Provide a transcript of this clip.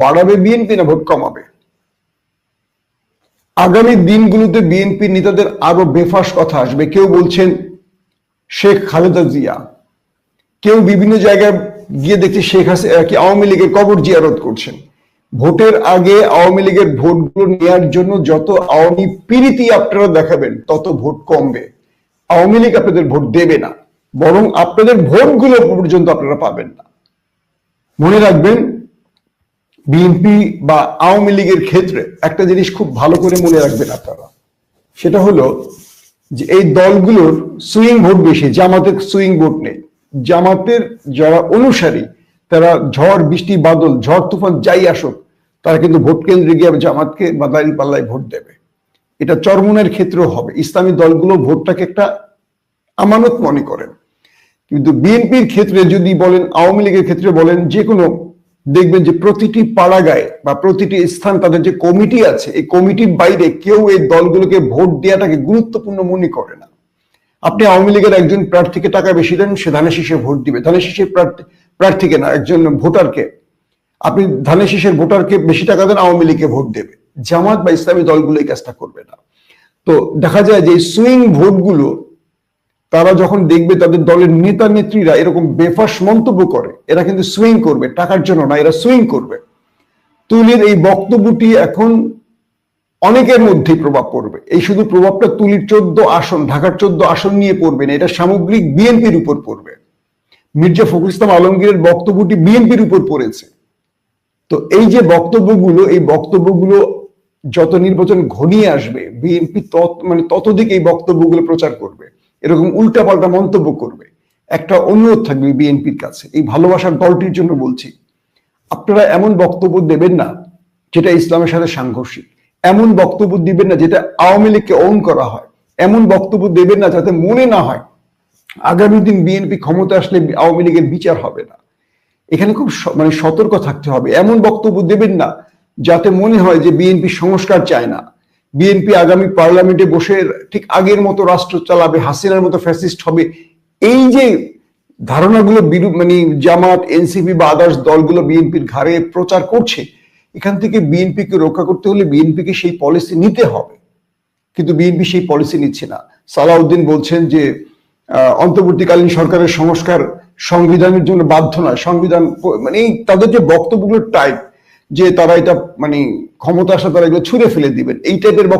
বাড়াবে বিএনপি না ভোট কমাবে? আগামী দিনগুলোতে বিএনপি নেতাদের আরও বেফাস কথা আসবে। কেউ বলছেন শেখ খালেদা জিয়া। কেউ বিভিন্ন জায়গায় গিয়ে দেখছে শেখ হাসিনা কি আওয়ামী লীগের কবর জিয়ারত করছেন। ভোটের আগে আওয়ামী লীগের ভোটগুলো নেওয়ার জন্য যত আওয়ামী পিরিতি আপনারা দেখাবেন, তত ভোট কমবে। আওয়ামী লীগ আপনাদের ভোট দেবে না, বরং আপনাদের ভোটগুলো পর্যন্ত আপনারা পাবেন না। মনে রাখবেন বিএনপি বা আওয়ামী লীগের ক্ষেত্রে একটা জিনিস খুব ভালো করে মনে রাখবেন আপনারা। সেটা হলো যে এই দলগুলোর সুইং ভোট বেশি, জামাতের সুইং ভোট নেই। জামাতের যারা অনুসারী, তারা ঝড়, বৃষ্টি, বাদল, ঝড়, তুফান যাই আসুক, তারা কিন্তু ভোট কেন্দ্রে গিয়ে জামাতকে বা পাল্লায় ভোট দেবে। এটা চরমনের ক্ষেত্রেও হবে। ইসলামী দলগুলো ভোটটাকে একটা আমানত মনে করেন। কিন্তু বিএনপির ক্ষেত্রে যদি বলেন, আওয়ামী লীগের ক্ষেত্রে বলেন, যে কোনো দেখবেন যে প্রতিটি পাড়াগায় বা প্রতিটি স্থান তাদের যে কমিটি আছে, এই কমিটির বাইরে কেউ এই দলগুলোকে ভোট দেওয়াটাকে গুরুত্বপূর্ণ মনে করে না। আপনি আওয়ামী লীগের একজন প্রার্থীকে টাকা বেশি দেন, সে ধানের শীষে ভোট দিবে। ধানের শীষের প্রার্থী প্রার্থীকে না, একজন ভোটারকে। আপনি ধানের শীষের ভোটারকে বেশি টাকা দেন, আওয়ামী লীগকে ভোট দেবে। জামাত বা ইসলামী দলগুলো এই কাজটা করবে না। তো দেখা যায় যে সুইং ভোটগুলো তারা যখন দেখবে তাদের দলের নেতা নেত্রীরা এরকম বেফাস মন্তব্য করে, এরা কিন্তু সুইং করবে, টাকার জন্য না, এরা সুইং করবে। তুলির এই বক্তব্যটি এখন অনেকের মধ্যেই প্রভাব পড়বে। এই শুধু প্রভাবটা তুলির চোদ্দ আসন, ঢাকার চোদ্দ আসন নিয়ে পড়বে না, এটা সামগ্রিক বিএনপির উপর পড়বে। মির্জা ফখরুল ইসলাম আলমগীরের বক্তব্যটি বিএনপির উপর পড়েছে। তো এই যে বক্তব্যগুলো, এই বক্তব্যগুলো যত নির্বাচন ঘনিয়ে আসবে, বিএনপি তত মানে ততদিক এই বক্তব্যগুলো প্রচার করবে। এরকম উল্টাপাল্টা মন্তব্য করবে। একটা অনুরোধ থাকবে বিএনপির কাছে। এই ভালোবাসার দলটির জন্য বলছি, আপনারা এমন বক্তব্য দেবেন না যেটা ইসলামের সাথে সাংঘর্ষিক। এমন বক্তব্য দিবেন না যেটা আওয়ামী লীগকে অন করা হয়। এমন বক্তব্য দেবেন না যাতে মনে না হয় আগামী দিন বিএনপি ক্ষমতা আসলে আওয়ামী লীগের বিচার হবে না। এখানে খুব মানে সতর্ক থাকতে হবে। এমন বক্তব্য দেবেন না যাতে মনে হয় যে বিএনপি সংস্কার চায় না। বিএনপি আগামী পার্লামেন্টে বসে ঠিক আগের মতো রাষ্ট্র চালাবে, হাসিনার মতো ফ্যাসিস্ট হবে। এই যে ধারণাগুলো মানে জামাত এনসিপি বা আদার্স দলগুলো বিএনপির ঘাড়ে প্রচার করছে, এখান থেকে বিএনপিকে রক্ষা করতে হলে বিএনপিকে সেই পলিসি নিতে হবে। কিন্তু বিএনপি সেই পলিসি নিচ্ছে না। সালাউদ্দিন বলছেন যে অন্তর্বর্তীকালীন সরকারের সংস্কার সংবিধানের জন্য বাধ্য নয়। সংবিধান মানে তাদের যে বক্তব্যগুলো টাইপ যে তারা এটা মানে ক্ষমতা আসা তারা এগুলো ছুঁড়ে ফেলে দিবেন। এই টাইপের বক্তব্য